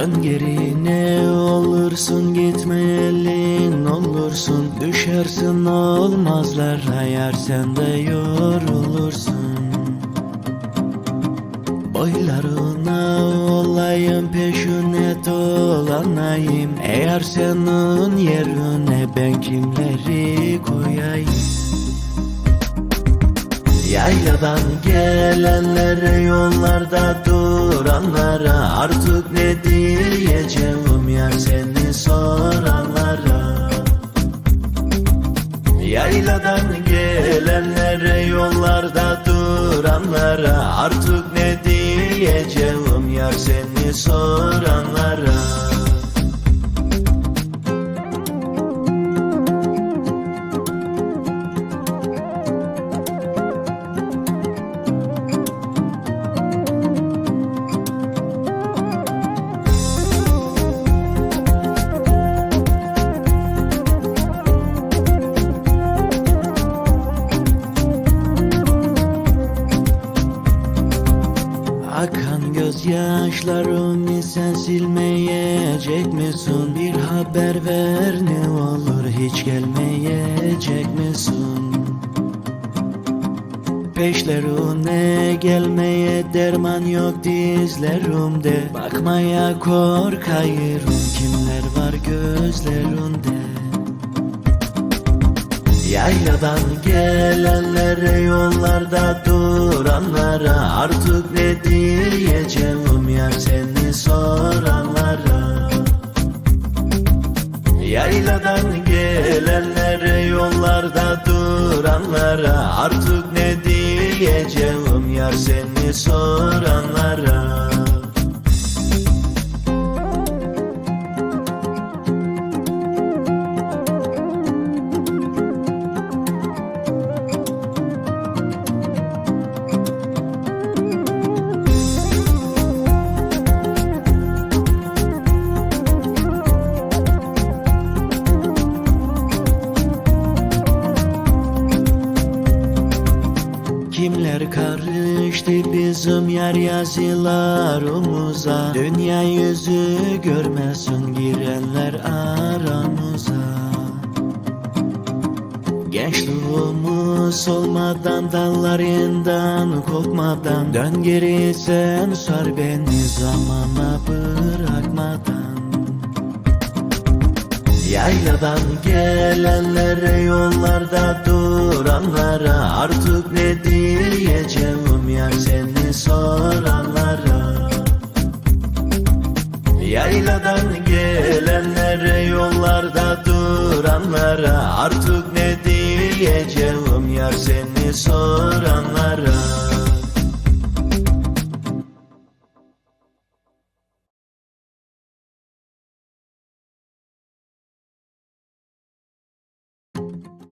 Dön geri ne olursun gitme elin olursun. Düşersin olmazlar. Hayar sen de yorulursun. Boylarına olayım peşine dolanayım. Eğer senin yerine ben kimleri Yayladan gelenlere yollarda duranlara Artık ne diyeceğim yar seni soranlara. Yayladan gelenlere yollarda duranlara Artık ne diyeceğim yar seni soranlara Akan gözyaşlarımı sen silmeyecek misin? Bir haber ver ne olur hiç gelmeyecek misin? Peşlerine gelmeye derman yok dizlerimde Bakmaya korkayım kimler var gözlerinde Yayladan gelenlere yollarda duranlara Artık ne diyeceğim? Yar seni soranlara. Yayladan gelenlere yollarda duranlara Artık ne diyeceğim? Yar seni soranlara Kimler karıştı bizim yar yazılarımıza Dünya yüzü görmesin girenler aramıza. Gençliğimiz olmadan dallarından kopmadan. Dön geri sen sar beni zamana bırakmadan Yayladan gelenlere yollarda duranlara Artık ne diyeceğim yar seni? soranlara. Yayladan gelenlere yollarda duranlara Artık ne diyeceğim yar seni? soranlara